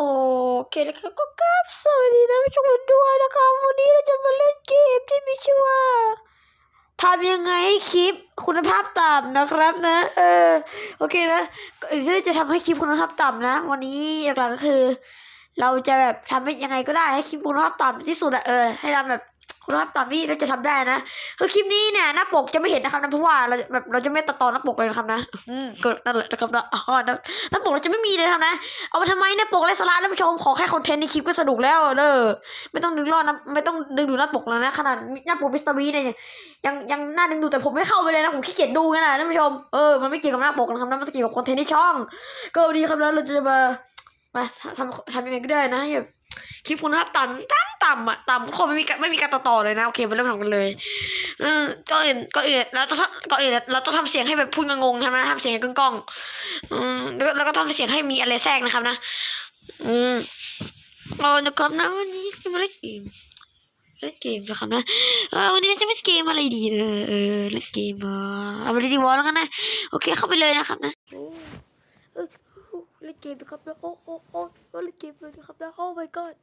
โอเคนะครับก็กราบสวัสดีท่านผู้ชมด้วยนะครับวันนี้เราจะมาเล่นเกมที่มีชื่อว่าทำยังไงให้คลิปคุณภาพต่ำนะครับนะ เออโอเคนะอนอื่นที่เราจะทำให้คลิปคุณภาพต่ำนะ วันนี้หลักๆก็คือ เราจะแบบทำให้ยังไงก็ได้ให้คลิปคุณภาพต่ำที่สุดอะเออให้ทำแบบ คุณภาพต่ำที่เราจะทำได้นะคือคลิปนี้เนี่ยหน้าปกจะไม่เห็นนะครับนะเพราะว่าเราแบบเราจะไม่ตัดต่อหน้าปกเลยนะครับนะอืมก็นั่นแหละนะครับนะอ๋อหน้าหน้าปกเราจะไม่มีเลยนะครับนะ เอามาทำไมเนี่ยปกไรสาระท่านผู้ชมขอแค่คอนเทนต์ในคลิปก็สนุกแล้วเด้อไม่ต้องดึงรอดนะไม่ต้องดึงดูหน้าปกแล้วนะขนาดหน้าปกมิสเตอร์บีเนี่ยยังยังน่าดึงดูแต่ผมไม่เข้าไปเลยนะผมขี้เกียจดูไงนะท่านผู้ชมเออมันไม่เกี่ยวกับหน้าปกนะครับนะมันเกี่ยวกับคอนเทนต์ที่ช่อง ก็วันนี้ครับแล้วเราจะมามาทำทำยังไงก็ได้นะแบบคลิปคุณภาพต่ำ ต่ำต่ำอะต่ำคนไม่มีไม่มีการตัดต่อเลยนะโอเคมาเริ่มทำกันเลยอืมก่อนอื่นก่อนอื่นเราต้องก่อนอื่นเราต้องทำเสียงให้แบบพูดงงๆใช่ไหมทำเสียงให้กึ้งกล้องอืมแล้วก็แล้วก็ทำเสียงให้มีอะไรแทรกนะครับนะอืมเอานะครับนะวันนี้จะมาเล่นเกมเล่นเกมนะครับนะเออวันนี้จะเป็นเกมอะไรดีเออเออเล่นเกมเออเอาไปดีวอลแล้วกันนะโอเคเข้าไปเลยนะครับนะเล่นเกมนะครับนะโอ้โอ้โอ้เล่นเกมเลยนะครับนะโอ้ my god